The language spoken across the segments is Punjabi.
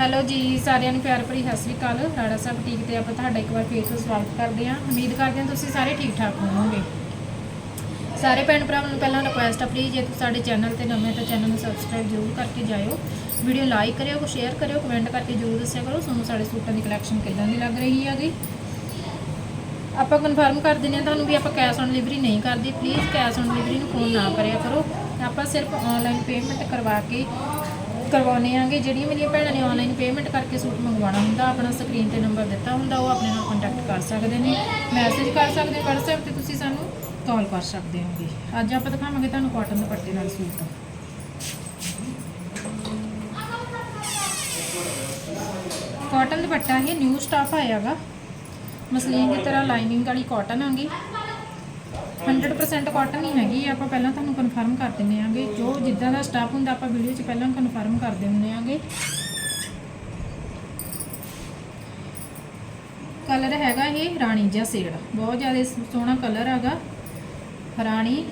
ਹੈਲੋ ਜੀ, ਸਾਰਿਆਂ ਨੂੰ ਪਿਆਰ ਭਰੀ ਸਤਿ ਸ੍ਰੀ ਅਕਾਲ। ਰਾੜਾ ਸਾਹਿਬ ਠੀਕ ਤੇ ਆਪਾਂ ਤੁਹਾਡਾ ਇੱਕ ਵਾਰ ਫੇਰ ਤੋਂ ਸਵਾਗਤ ਕਰਦੇ ਹਾਂ। ਉਮੀਦ ਕਰਦੇ ਹਾਂ ਤੁਸੀਂ ਸਾਰੇ ਠੀਕ ਠਾਕ ਹੋਵੋਗੇ। ਸਾਰੇ ਭੈਣ ਭਰਾਵਾਂ ਨੂੰ ਪਹਿਲਾਂ ਰਿਕੁਐਸਟ ਆ ਪਲੀਜ਼ ਜੇ ਤੁਸੀਂ ਸਾਡੇ ਚੈਨਲ ਤੇ ਨਵੇਂ ਤਾਂ ਚੈਨਲ ਨੂੰ ਸਬਸਕ੍ਰਾਈਬ ਜ਼ਰੂਰ ਕਰਕੇ ਜਾਇਓ। ਵੀਡੀਓ ਲਾਈਕ ਕਰਿਓ ਸ਼ੇਅਰ ਕਰਿਓ ਕਮੈਂਟ ਕਰਕੇ ਜ਼ਰੂਰ ਦੱਸਿਆ ਕਰੋ। ਤੁਹਾਨੂੰ ਸਾਡੇ ਸੂਟਾਂ ਦੀ ਕਲੈਕਸ਼ਨ ਕਿੱਦਾਂ ਦੀ ਲੱਗ ਰਹੀ ਹੈਗੀ? ਆਪਾਂ ਕਨਫਰਮ ਕਰ ਦਿੰਦੇ ਹਾਂ ਤੁਹਾਨੂੰ ਵੀ ਆਪਾਂ ਕੈਸ਼ ਔਨ ਡਿਲੀਵਰੀ ਨਹੀਂ ਕਰਦੇ। ਪਲੀਜ਼ ਕੈਸ਼ ਔਨ ਡਿਲੀਵਰੀ ਨੂੰ ਫੋਨ ਨਾ ਕਰਿਆ ਕਰੋ। ਆਪਾਂ ਸਿਰਫ ਆਨਲਾਈਨ ਪੇਮੈਂਟ ਕਰਵਾ ਕੇ ਕਰਵਾਉਣੇ ਆਂਗੇ। ਜਿਹੜੀਆਂ ਮੇਰੀਆਂ ਭੈਣਾਂ ਨੇ ਆਨਲਾਈਨ ਪੇਮੈਂਟ ਕਰਕੇ ਸੂਟ ਮੰਗਵਾਉਣਾ ਹੁੰਦਾ, ਆਪਣਾ ਸਕਰੀਨ ਤੇ ਨੰਬਰ ਦਿੱਤਾ ਹੁੰਦਾ, ਉਹ ਆਪਣੇ ਨਾਲ ਕੰਟੈਕਟ ਕਰ ਸਕਦੇ ਨੇ। ਮੈਸੇਜ ਕਰ ਸਕਦੇ, WhatsApp ਤੇ ਤੁਸੀਂ ਸਾਨੂੰ ਕਾਲ ਕਰ ਸਕਦੇ ਹੋਗੇ। ਅੱਜ ਆਪਾਂ ਦਿਖਾਵਾਂਗੇ ਤੁਹਾਨੂੰ ਕਾਟਨ ਦੁਪੱਟੇ ਨਾਲ ਸੂਟ। ਕਾਟਨ ਦੁਪੱਟਾ ਇਹ ਨਿਊ ਸਟਾਫ ਆਇਆਗਾ ਮਸਲੀਨ ਦੀ ਤਰ੍ਹਾਂ ਲਾਈਨਿੰਗ ਵਾਲੀ ਕਾਟਨ ਆਂਗੀ। 100% ਕਾਟਨ ਨਹੀਂ ਹੈਗੀ, ਆਪਾਂ ਪਹਿਲਾਂ ਤੁਹਾਨੂੰ ਕਨਫਰਮ ਕਰ ਦਿੰਨੇ ਆਂਗੇ। ਜੋ ਜਿੱਦਾਂ ਦਾ ਸਟਾਫ ਹੁੰਦਾ, ਆਪਾਂ ਵੀਡੀਓ 'ਚ ਪਹਿਲਾਂ ਕਨਫਰਮ ਕਰ ਦਿੰਨੇ ਆਂਗੇ ਕਲਰ ਹੈਗਾ ਇਹ ਰਾਣੀ ਜਿਹਾ ਸ਼ੇਡ ਬਹੁਤ ਜ਼ਿਆਦਾ ਸੋਹਣਾ ਕਲਰ ਹੈਗਾ। ਰਾਣੀ।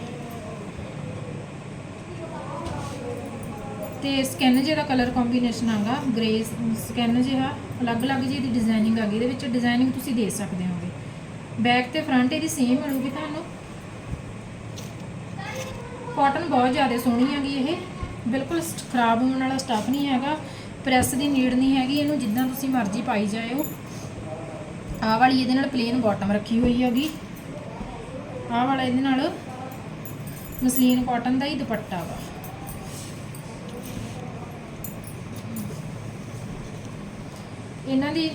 ਤੇ ਸਕਿਨ ਜਿਹਦਾ ਕਲਰ ਕੰਬੀਨੇਸ਼ਨ ਆਗਾ ਗ੍ਰੇ ਸਕਿਨ ਜਿਹਾ। ਅਲੱਗ-ਅਲੱਗ ਜਿਹੀ ਦੀ ਡਿਜ਼ਾਈਨਿੰਗ ਆ ਗਈ ਇਹਦੇ ਵਿੱਚ ਡਿਜ਼ਾਈਨਿੰਗ ਤੁਸੀਂ ਦੇ ਸਕਦੇ ਹੋਗੇ। ਬੈਕ ਤੇ ਫਰੰਟ ਇਹਦੀ ਸੇਮ ਮਿਲੂਗੀ ਤੁਹਾਨੂੰ। ਕਾਟਨ ਬਹੁਤ ਜ਼ਿਆਦਾ ਸੋਹਣੀ ਹੈਗੀ ਇਹ। ਬਿਲਕੁਲ ਸ- ਖਰਾਬ ਹੋਣ ਵਾਲਾ ਸਟੱਫ ਨਹੀਂ ਹੈਗਾ। ਪ੍ਰੈਸ ਦੀ ਨੀਡ ਨਹੀਂ ਹੈਗੀ, ਇਹਨੂੰ ਜਿੱਦਾਂ ਤੁਸੀਂ ਮਰਜ਼ੀ ਪਾਈ ਜਾਇਓ। ਆਹ ਵਾਲੀ ਇਹਦੇ ਨਾਲ ਪਲੇਨ ਬਾਟਮ ਰੱਖੀ ਹੋਈ ਹੈਗੀ। ਆਹ ਵਾਲਾ ਇਹਦੇ ਨਾਲ ਮਸਲੀਨ ਕਾਟਨ ਦਾ ਹੀ ਦੁਪੱਟਾ ਵਾ। ਇਹਨਾਂ ਦੀ,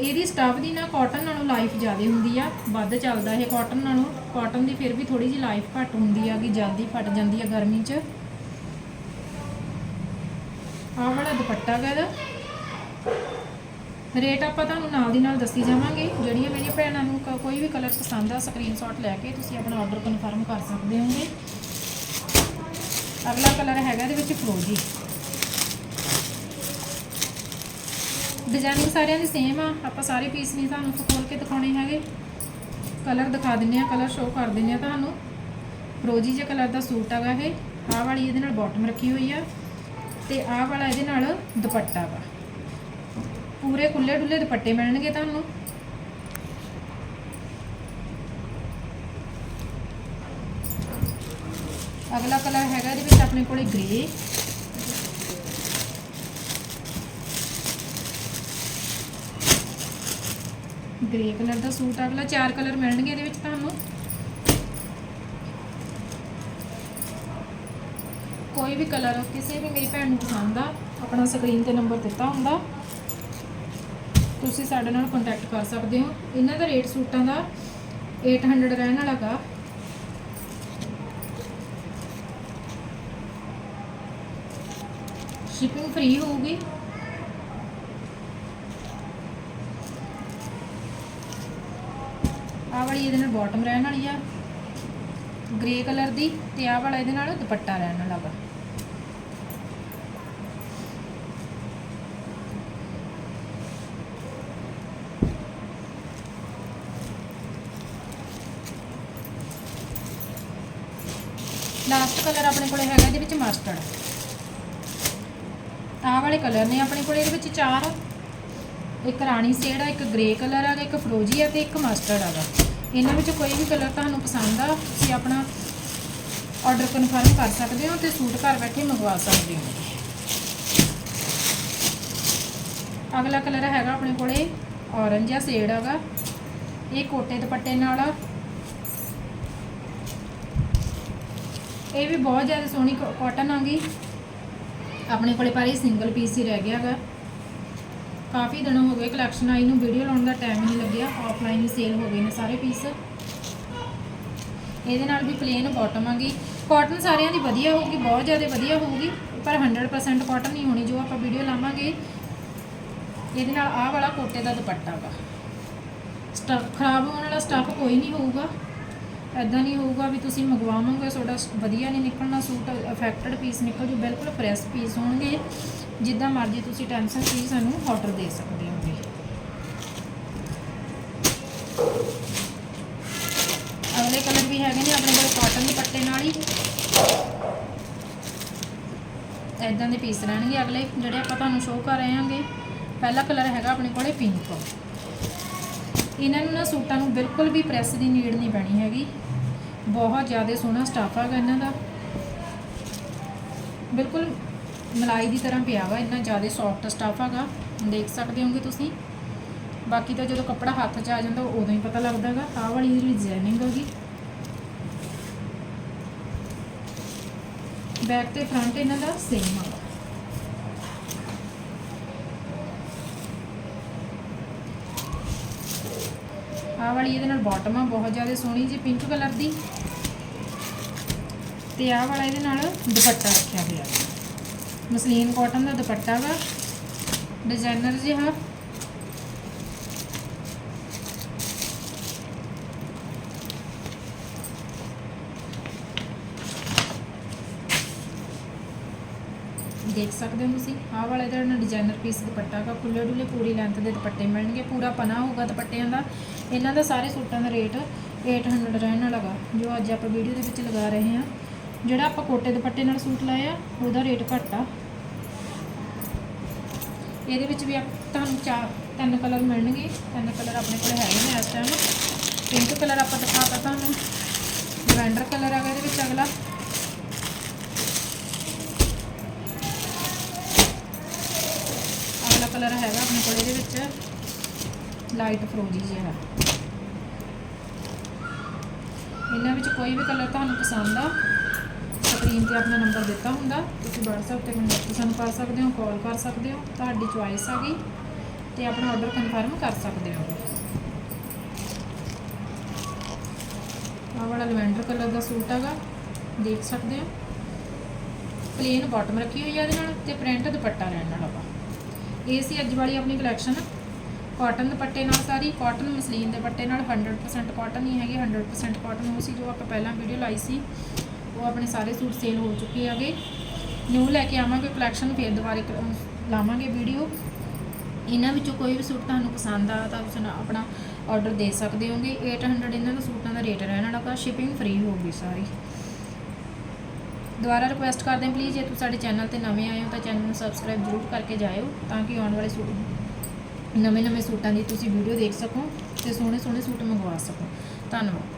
ਇਹਦੀ ਸਟਾਫ ਦੀ ਨਾ ਕਾਟਨ ਨਾਲੋਂ ਲਾਈਫ ਜ਼ਿਆਦਾ ਹੁੰਦੀ ਆ, ਵੱਧ ਚੱਲਦਾ ਇਹ ਕਾਟਨ ਨਾਲੋਂ। ਕਾਟਨ ਦੀ ਫਿਰ ਵੀ ਥੋੜੀ ਜਿਹੀ ਲਾਈਫ ਘੱਟ ਹੁੰਦੀ ਆ, ਕਿ ਜਲਦੀ ਫਟ ਜਾਂਦੀ ਆ ਗਰਮੀ 'ਚ। ਆਹ ਵਾਲਾ ਦੁਪੱਟਾ ਗਾ ਇਹਦਾ। ਰੇਟ ਆਪਾਂ ਤੁਹਾਨੂੰ ਨਾਲ ਦੀ ਨਾਲ ਦੱਸੀ ਜਾਵਾਂਗੇ। ਜਿਹੜੀਆਂ ਮੇਰੀਆਂ ਭੈਣਾਂ ਨੂੰ ਕ- ਕੋਈ ਵੀ ਕਲਰ ਪਸੰਦ ਆ ਸਕਰੀਨਸ਼ਾਟ ਲੈ ਕੇ ਤੁਸੀਂ ਆਪਣਾ ਆਰਡਰ ਕਨਫਰਮ ਕਰ ਸਕਦੇ ਹੋਗੇ। ਅਗਲਾ ਕਲਰ ਹੈਗਾ ਇਹਦੇ ਵਿੱਚ ਫਰੋਜੀ ਡਿਜ਼ਾਈਨਿੰਗ ਸਾਰਿਆਂ ਦੀ ਸੇਮ ਆ, ਆਪਾਂ ਸਾਰੇ ਪੀਸ ਨਹੀਂ ਤੁਹਾਨੂੰ ਖੋਲ ਕੇ ਦਿਖਾਉਣੇ ਹੈਗੇ। ਕਲਰ ਦਿਖਾ ਦਿੰਨੇ ਆ ਕਲਰ ਸ਼ੋਅ ਕਰ ਦਿੰਨੇ ਆ ਤੁਹਾਨੂੰ। ਫਰੋਜੀ ਜਿਹਾ ਕਲਰ ਦਾ ਸੂਟ ਹੈਗਾ ਇਹ, ਆਹ ਵਾਲੀ ਇਹਦੇ ਨਾਲ ਬਾਟਮ ਰੱਖੀ ਹੋਈ ਆ। ਤੇ ਆਹ ਵਾਲਾ ਇਹਦੇ ਨਾਲ ਦੁਪੱਟਾ ਵਾ। ਪੂਰੇ ਖੁੱਲੇ ਡੁੱਲੇ ਦੁਪੱਟੇ ਮਿਲਣਗੇ ਤੁਹਾਨੂੰ। ਅਗਲਾ ਕਲਰ ਹੈਗਾ ਇਹਦੇ ਵਿੱਚ ਆਪਣੇ ਕੋਲੇ ਗ੍ਰੇ ਗ੍ਰੇ ਕਲਰ ਦਾ ਸੂਟ ਅਗਲਾ ਚਾਰ ਕਲਰ ਮਿਲਣਗੇ ਇਹਦੇ ਵਿੱਚ ਤੁਹਾਨੂੰ। ਕੋਈ ਵੀ ਕਲਰ ਕਿਸੇ ਵੀ ਮੇਰੀ ਭੈਣ ਨੂੰ ਪਸੰਦ ਆ, ਆਪਣਾ ਸਕਰੀਨ ਤੇ ਨੰਬਰ ਦਿੱਤਾ ਹੁੰਦਾ। ਤੁਸੀਂ ਸਾਡੇ ਨਾਲ ਕੰਟੈਕਟ ਕਰ ਸਕਦੇ ਹੋ। ਇਹਨਾਂ ਦਾ ਰੇਟ ਸੂਟਾਂ ਦਾ 800 ਰਹਿਣ ਵਾਲਾ ਗਾ। ਸ਼ਿਪਿੰਗ ਫ੍ਰੀ ਹੋਊਗੀ। ਆਹ ਵਾਲੀ ਇਹਦੇ ਨਾਲ ਬਾਟਮ ਰਹਿਣ ਵਾਲੀ ਆ ਗ੍ਰੇ ਕਲਰ ਦੀ ਤੇ ਆਹ ਵਾਲਾ ਇਹਦੇ ਨਾਲ ਦੁਪੱਟਾ ਰਹਿਣ ਵਾਲਾ ਵਾ ਲਾਸਟ ਕਲਰ ਆਪਣੇ ਕੋਲੇ ਹੈਗਾ ਇਹਦੇ ਵਿੱਚ ਮਸਟਰਡ ਆਹ ਵਾਲੇ ਕਲਰ ਨੇ ਆਪਣੇ ਕੋਲੇ ਇਹਦੇ ਵਿੱਚ ਚਾਰ ਇੱਕ ਰਾਣੀ ਸ਼ੇਡ ਆ, ਇੱਕ ਗ੍ਰੇ ਕਲਰ ਆ ਇੱਕ ਫਰੋਜੀ ਆ ਤੇ ਇੱਕ ਮਸਟਰਡ ਆਗਾ ਇਹਨਾਂ ਵਿੱਚ ਕੋਈ ਵੀ ਕਲਰ ਤੁਹਾਨੂੰ ਪਸੰਦ ਆ, ਤੁਸੀਂ ਆਪਣਾ ਆਰਡਰ ਕਨਫਰਮ ਕਰ ਸਕਦੇ ਹੋ ਤੇ ਸੂਟ ਘਰ ਬੈਠੇ ਮੰਗਵਾ ਸਕਦੇ ਹੋ। ਅਗਲਾ ਕਲਰ ਹੈਗਾ ਆਪਣੇ ਕੋਲੇ ਔਰੰਜ ਆ ਸ਼ੇਡ ਹੈਗਾ ਇਹ ਕੋਟੇ ਦੁਪੱਟੇ ਨਾਲ ਆ। ਇਹ ਵੀ ਬਹੁਤ ਜ਼ਿਆਦਾ ਸੋਹਣੀ ਕਾਟਨ ਆ ਗਈ ਆਪਣੇ ਕੋਲੇ ਪਰ ਇਹ ਸਿੰਗਲ ਪੀਸ ਹੀ ਰਹਿ ਗਿਆ ਹੈਗਾ ਕਾਫੀ ਦਿਨ ਹੋ ਗਏ ਕਲੈਕਸ਼ਨ ਆਈ ਨੂੰ ਵੀਡੀਓ ਲਾਉਣ ਦਾ ਟਾਈਮ ਨਹੀਂ ਲੱਗਿਆ ਆਫਲਾਈਨ ਹੀ ਸੇਲ ਹੋ ਗਏ ਨੇ ਸਾਰੇ ਪੀਸ ਇਹਦੇ ਨਾਲ ਵੀ ਪਲੇਨ ਬਾਟਮ ਆਗੀ ਕਾਟਨ ਸਾਰਿਆਂ ਦੀ ਵਧੀਆ ਹੋਊਗੀ, ਬਹੁਤ ਜ਼ਿਆਦਾ ਵਧੀਆ ਹੋਊਗੀ, ਪਰ 100% ਕਾਟਨ ਨਹੀਂ ਹੋਣੀ ਜੋ ਆਪਾਂ ਵੀਡੀਓ ਲਾਵਾਂਗੇ। ਇਹਦੇ ਨਾਲ ਆਹ ਵਾਲਾ ਕੋਟੇ ਦਾ ਦੁਪੱਟਾ ਵਾ। ਸਟਫ, ਖਰਾਬ ਹੋਣ ਵਾਲਾ ਸਟਫ ਕੋਈ ਨਹੀਂ ਹੋਊਗਾ। ਐਦਾਂ ਨਹੀਂ ਹੋਊਗਾ ਵੀ ਤੁਸੀਂ ਮੰਗਵਾਵੋਗੇ, ਤੁਹਾਡਾ ਵਧੀਆ ਨਹੀਂ ਨਿਕਲਣਾ ਸੂਟ ਅਫੈਕਟਡ ਪੀਸ ਨਿਕਲ ਜੂ, ਬਿਲਕੁਲ ਫਰੈਸ਼ ਪੀਸ ਹੋਣਗੇ। ਜਿੱਦਾਂ ਮਰਜ਼ੀ ਤੁਸੀਂ ਟੈਂਸ਼ਨ ਫ੍ਰੀ ਸਾਨੂੰ ਆਰਡਰ ਦੇ ਸਕਦੇ ਹੋਗੇ। ਅਗਲੇ ਕਲਰ ਵੀ ਹੈਗੇ ਨੇ ਆਪਣੇ ਕੋਲ ਕਾਟਨ ਦੇ ਪੱਟੇ ਨਾਲ ਹੀ। ਐਦਾਂ ਦੇ ਪੀਸ ਰਹਿਣਗੇ ਅਗਲੇ, ਜਿਹੜੇ ਆਪਾਂ ਤੁਹਾਨੂੰ ਸ਼ੋਅ ਕਰ ਰਹੇ ਹਾਂਗੇ। ਪਹਿਲਾ ਕਲਰ ਹੈਗਾ ਆਪਣੇ ਕੋਲੇ ਪਿੰਕ ਇਹਨਾਂ ਨੂੰ ਨਾ ਸੂਟਾਂ ਨੂੰ ਬਿਲਕੁਲ ਵੀ ਪ੍ਰੈਸ ਦੀ ਨੀਡ ਨਹੀਂ ਪੈਣੀ ਹੈਗੀ। ਬਹੁਤ ਜ਼ਿਆਦਾ ਸੋਹਣਾ ਸਟਾਫ ਹੈਗਾ ਇਹਨਾਂ ਦਾ। ਬਿਲਕੁਲ ਮਲਾਈ ਦੀ ਤਰ੍ਹਾਂ ਪਿਆ ਵਾ, ਇੰਨਾ ਜ਼ਿਆਦਾ ਸੌਫਟ ਸਟਾਫ ਹੈਗਾ ਦੇਖ ਸਕਦੇ ਹੋਗੇ ਤੁਸੀਂ। ਬਾਕੀ ਤਾਂ ਜਦੋਂ ਕੱਪੜਾ ਹੱਥ 'ਚ ਆ ਜਾਂਦਾ, ਉਦੋਂ ਹੀ ਪਤਾ ਲੱਗਦਾ ਹੈਗਾ ਆਹ ਵਾਲੀ ਜਿਹੜੀ ਡਿਜ਼ਾਈਨਿੰਗ ਹੈਗੀ ਬੈਕ ਤੇ ਫਰੰਟ ਇਹਨਾਂ ਦਾ ਸੇਮ ਹੈਗਾ ਆਹ ਵਾਲੀ ਇਹਦੇ ਨਾਲ ਬਾਟਮ ਆ, ਬਹੁਤ ਜ਼ਿਆਦਾ ਸੋਹਣੀ ਜੀ ਪਿੰਕ ਕਲਰ ਦੀ। ਤੇ ਆਹ ਵਾਲਾ ਇਹਦੇ ਨਾਲ ਦੁਪੱਟਾ ਰੱਖਿਆ ਗਿਆ ਮਸਲੀਨ ਕਾਟਨ ਦਾ ਦੁਪੱਟਾ ਵਾ। ਡਿਜ਼ਾਈਨਰ ਜਿਹਾ ਦੇਖ ਸਕਦੇ ਹੋ ਤੁਸੀਂ, ਆਹ ਵਾਲੇ ਇਹਦਾ ਨਾ ਡਿਜ਼ਾਈਨਰ ਪੀਸ ਦੁਪੱਟਾ ਦਾ ਖੁੱਲੇ ਡੁੱਲੇ ਪੂਰੀ ਲੈਂਥ ਦੇ ਦੁਪੱਟੇ ਮਿਲਣਗੇ, ਪੂਰਾ ਪਨਾ ਹੋਊਗਾ ਦੁਪੱਟਿਆਂ ਦਾ। ਇਹਨਾਂ ਦਾ ਸਾਰੇ ਸੂਟਾਂ ਦਾ ਰੇਟ 800 ਰਹਿਣ ਵਾਲਾ ਗਾ ਜੋ ਅੱਜ ਆਪਾਂ ਵੀਡੀਓ ਦੇ ਵਿੱਚ ਲਗਾ ਰਹੇ ਹਾਂ। ਜਿਹੜਾ ਆਪਾਂ ਕੋਟੇ ਦੁਪੱਟੇ ਨਾਲ ਸੂਟ ਲਾਇਆ, ਉਹਦਾ ਰੇਟ ਘੱਟ ਆ। ਇਹਦੇ ਵਿੱਚ ਵੀ ਆਪ- ਤੁਹਾਨੂੰ ਚਾਰ ਤਿੰਨ ਕਲਰ ਮਿਲਣਗੇ। ਤਿੰਨ ਕਲਰ ਆਪਣੇ ਕੋਲ ਹੈਗੇ ਨੇ ਇਸ ਟਾਈਮ ਪਿੰਕ ਕਲਰ ਆਪਾਂ ਦਿਖਾਤਾ ਤੁਹਾਨੂੰ। ਲਵੈਂਡਰ ਕਲਰ ਆ ਗਿਆ ਇਹਦੇ ਵਿੱਚ ਅਗਲਾ। ਅਗਲਾ ਕਲਰ ਹੈਗਾ ਆਪਣੇ ਕੋਲ ਇਹਦੇ ਵਿੱਚ। ਲਾਈਟ ਫਰੋਜੀ ਜਿਹਾ। ਇਹਨਾਂ ਵਿੱਚ ਕੋਈ ਵੀ ਕਲਰ ਤੁਹਾਨੂੰ ਪਸੰਦ ਆ। ਸਕਰੀਨ ਤੇ ਆਪਣਾ ਨੰਬਰ ਦਿੱਤਾ ਹੁੰਦਾ, ਤੁਸੀਂ WhatsApp ਤੇ ਮੈਨੂੰ ਸਾਨੂੰ ਕਰ ਸਕਦੇ ਹੋ ਕਾਲ ਕਰ ਸਕਦੇ ਹੋ, ਤੁਹਾਡੀ ਚੁਆਇਸ ਆ ਗਈ ਤੇ ਆਪਣਾ ਆਰਡਰ ਕਨਫਰਮ ਕਰ ਸਕਦੇ ਹੋ। ਆਹ ਵਾਲਾ ਲਵੈਂਡਰ ਕਲਰ ਦਾ ਸੂਟ ਹੈਗਾ, ਦੇਖ ਸਕਦੇ ਹੋ। ਪਲੇਨ ਬਾਟਮ ਰੱਖੀ ਹੋਈ ਹੈ ਇਹਦੇ ਨਾਲ ਤੇ ਪ੍ਰਿੰਟ ਦੁਪੱਟਾ ਰਹਿਣ ਨਾਲ ਆਪਾਂ। ਇਹ ਸੀ ਅੱਜ ਵਾਲੀ ਆਪਣੀ ਕਲੈਕਸ਼ਨ ਕਾਟਨ ਦੁਪੱਟੇ ਨਾਲ ਸਾਰੀ ਕਾਟਨ ਮਸਲੀਨ ਦੇ ਦੁਪੱਟੇ ਨਾਲ 100% ਕਾਟਨ ਹੀ ਹੈਗੇ 100% ਕਾਟਨ ਉਹ ਸੀ ਜੋ ਆਪਾਂ ਪਹਿਲਾਂ ਵੀਡੀਓ ਲਾਈ ਸੀ। ਉਹ ਆਪਣੇ ਸਾਰੇ ਸੂਟ ਸੇਲ ਹੋ ਚੁੱਕੇ ਹੈਗੇ। ਨਿਊ ਲੈ ਕੇ ਆਵਾਂਗੇ ਕਲੈਕਸ਼ਨ ਫੇਰ ਦੁਬਾਰੇ ਲਾਵਾਂਗੇ ਵੀਡੀਓ ਇਹਨਾਂ ਵਿੱਚੋਂ ਕੋਈ ਵੀ ਸੂਟ ਤੁਹਾਨੂੰ ਪਸੰਦ ਆ ਤਾਂ ਤੁਸੀਂ ਆਪਣਾ ਆਰਡਰ ਦੇ ਸਕਦੇ ਹੋਗੇ। 800 ਇਹਨਾਂ ਦਾ ਸੂਟਾਂ ਦਾ ਰੇਟ ਰਹਿਣ ਵਾਲਾ ਕਾ ਸ਼ਿਪਿੰਗ ਫ੍ਰੀ ਹੋਊਗੀ ਸਾਰੀ। ਦੁਬਾਰਾ ਰਿਕੁਐਸਟ ਕਰਦੇ ਹਾਂ ਪਲੀਜ਼ ਜੇ ਤੁਸੀਂ ਸਾਡੇ ਚੈਨਲ ਤੇ ਨਵੇਂ ਆਏ ਹੋ ਤਾਂ ਚੈਨਲ ਨੂੰ ਸਬਸਕ੍ਰਾਈਬ ਜ਼ਰੂਰ ਕਰਕੇ ਜਾਇਓ ਤਾਂ ਕਿ ਆਉਣ ਵਾਲੇ ਸੂਟ ਨਵੇਂ ਨਵੇਂ ਸੂਟਾਂ ਦੀ ਤੁਸੀਂ ਵੀਡੀਓ ਦੇਖ ਸਕੋ ਤੇ ਸੋਹਣੇ ਸੋਹਣੇ ਸੂਟ ਮੰਗਵਾ ਸਕੋ। ਧੰਨਵਾਦ।